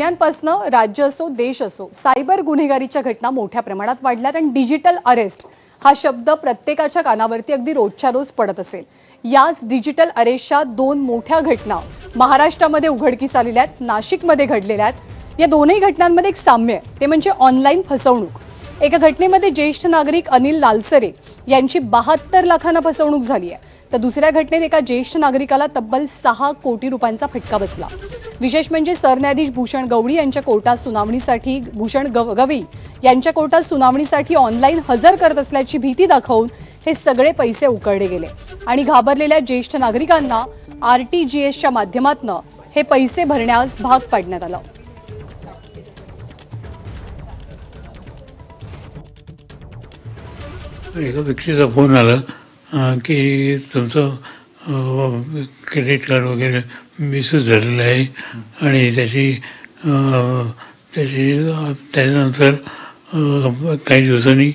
महिन्यांपासून राज्य असो देश असो सायबर गुन्हेगारीच्या घटना मोठ्या प्रमाणात वाढल्यात आणि डिजिटल अरेस्ट हा शब्द प्रत्येकाच्या कानावरती अगदी रोजच्या रोज पडत असेल. याच डिजिटल अरेस्टच्या दोन मोठ्या घटना महाराष्ट्रामध्ये उघडकीस आलेल्या आहेत नाशिकमध्ये घडलेल्या आहेत. या दोनही घटनांमध्ये एक साम्य आहे ते म्हणजे ऑनलाईन फसवणूक. एका घटनेमध्ये ज्येष्ठ नागरिक अनिल लालसरे यांची बहात्तर लाखांना फसवणूक झाली आहे. तर दुसऱ्या घटनेत एका ज्येष्ठ नागरिकाला तब्बल सहा कोटी रुपयांचा फटका बसला. विशेष म्हणजे सरन्यायाधीश भूषण गवळी यांच्या कोर्टात सुनावणीसाठी भूषण गवई यांच्या कोर्टात सुनावणीसाठी ऑनलाईन हजर करत असल्याची भीती दाखवून हे सगळे पैसे उकळले गेले. आणि घाबरलेल्या ज्येष्ठ नागरिकांना आरटीजीएसच्या माध्यमातून हे पैसे भरण्यास भाग पाडण्यात आलं. एका व्यक्तीचा फोन आला की तुमचं क्रेडिट कार्ड वगैरे मिसयूज झालेलं आहे. आणि त्याची त्याची त्याच्यानंतर काही दिवसांनी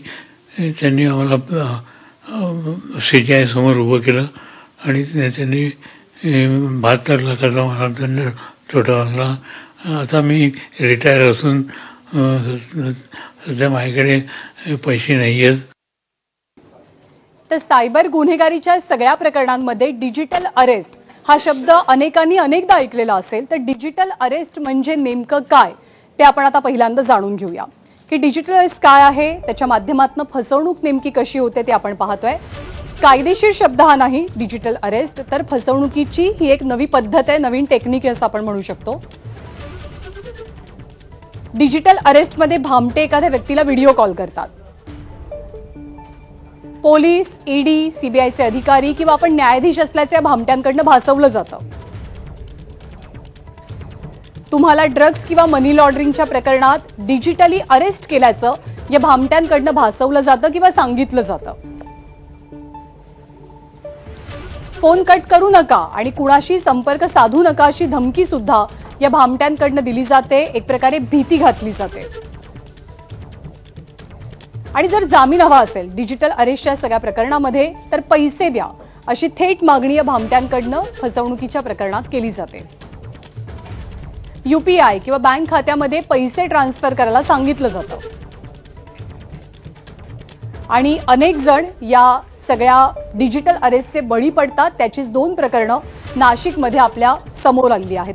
त्यांनी आम्हाला सी जी आय समोर उभं केलं. आणि त्यांनी बहात्तर लाखाचा मला दंड ठोठावला आता मी रिटायर असून सध्या माझ्याकडे पैसे नाही आहेत तर सायबर गुन्हेगारीच्या सगळ्या प्रकरणांमध्ये डिजिटल अरेस्ट हा शब्द अनेकांनी अनेकदा ऐकलेला असेल तर डिजिटल अरेस्ट म्हणजे नेमकं काय? ते आपण आता पहिल्यांदा जाणून घेऊया. की डिजिटल अरेस्ट काय आहे? त्याच्या माध्यमातून फसवणूक नेमकी कशी होते ते आपण पाहतोय. कायदेशीर शब्द हा नाही डिजिटल अरेस्ट. तर फसवणुकीची ही एक नवी पद्धत आहे नवीन टेक्निक आहे असं आपण म्हणू शकतो. डिजिटल अरेस्टमध्ये भामटे एखाद्या व्यक्तीला व्हिडिओ कॉल करतात. पोलीस ईडी सीबीआयचे अधिकारी किंवा आपण न्यायाधीश असल्याचं या भामट्यांकडनं भासवलं जातं. तुम्हाला ड्रग्ज किंवा मनी लॉन्ड्रिंगच्या प्रकरणात डिजिटली अरेस्ट केल्याचं या भामट्यांकडनं भासवलं जातं किंवा सांगितलं जातं. फोन कट करू नका आणि कुणाशी संपर्क साधू नका अशी धमकी सुद्धा या भामट्यांकडनं दिली जाते. एक प्रकारे भीती घातली जाते. आणि जर जामीन हवा असेल डिजिटल अरेस्टच्या सगळ्या प्रकरणामध्ये तर पैसे द्या. अशी थेट मागणी या भामट्यांकडनं फसवणुकीच्या प्रकरणात केली जाते. युपीआय किंवा बँक खात्यामध्ये पैसे ट्रान्सफर करायला सांगितलं जातं. आणि अनेक जण या सगळ्या डिजिटल अरेस्टचे बळी पडतात त्याचीच दोन प्रकरणं नाशिकमध्ये आपल्यासमोर आलेली आहेत.